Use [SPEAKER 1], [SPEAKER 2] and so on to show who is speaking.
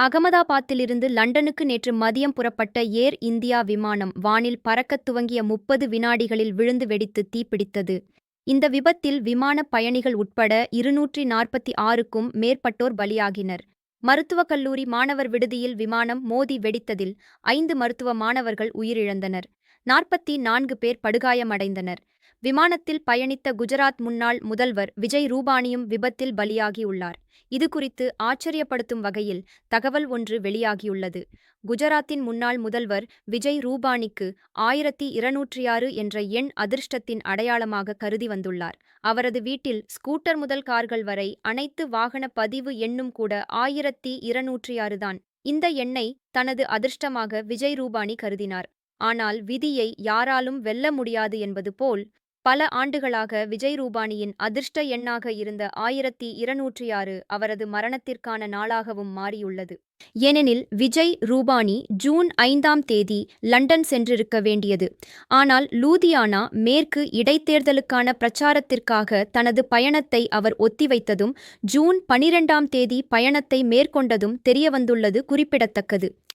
[SPEAKER 1] அகமதாபாத்திலிருந்து லண்டனுக்கு நேற்று மதியம் புறப்பட்ட ஏர் இந்தியா விமானம் வானில் பறக்கத் துவங்கிய முப்பது வினாடிகளில் விழுந்து வெடித்து தீப்பிடித்தது. இந்த விபத்தில் விமானப் பயணிகள் உட்பட இருநூற்றி நாற்பத்தி ஆறுக்கும் மேற்பட்டோர் பலியாகினர். மருத்துவக் கல்லூரி மாணவர் விடுதியில் விமானம் மோதி வெடித்ததில் ஐந்து மருத்துவ மாணவர்கள் உயிரிழந்தனர். நாற்பத்தி நான்கு பேர் படுகாயமடைந்தனர். விமானத்தில் பயணித்த குஜராத் முன்னாள் முதல்வர் விஜய் ரூபானியும் விபத்தில் பலியாகியுள்ளார். இதுகுறித்து ஆச்சரியப்படுத்தும் வகையில் தகவல் ஒன்று வெளியாகியுள்ளது. குஜராத்தின் முன்னாள் முதல்வர் விஜய் ரூபானிக்கு ஆயிரத்தி இருநூற்றி ஆறு என்ற எண் அதிர்ஷ்டத்தின் அடையாளமாக கருதி வந்துள்ளார். அவரது வீட்டில் ஸ்கூட்டர் முதல் கார்கள் வரை அனைத்து வாகன பதிவு எண்ணும் கூட ஆயிரத்தி இருநூற்றி தான். இந்த எண்ணை தனது அதிர்ஷ்டமாக விஜய் ரூபானி கருதினார். ஆனால் விதியை யாராலும் வெல்ல முடியாது என்பது போல் பல ஆண்டுகளாக விஜய் ரூபானியின் அதிர்ஷ்ட எண்ணாக இருந்த ஆயிரத்தி இருநூற்றி ஆறு அவரது மரணத்திற்கான நாளாகவும் மாறியுள்ளது. ஏனெனில் விஜய் ரூபானி ஜூன் ஐந்தாம் தேதி லண்டன் சென்றிருக்க வேண்டியது. ஆனால் லூதியானா மேற்கு இடைத்தேர்தலுக்கான பிரச்சாரத்திற்காக தனது பயணத்தை அவர் ஒத்திவைத்ததும் ஜூன் பனிரெண்டாம் தேதி பயணத்தை மேற்கொண்டதும் தெரியவந்துள்ளது குறிப்பிடத்தக்கது.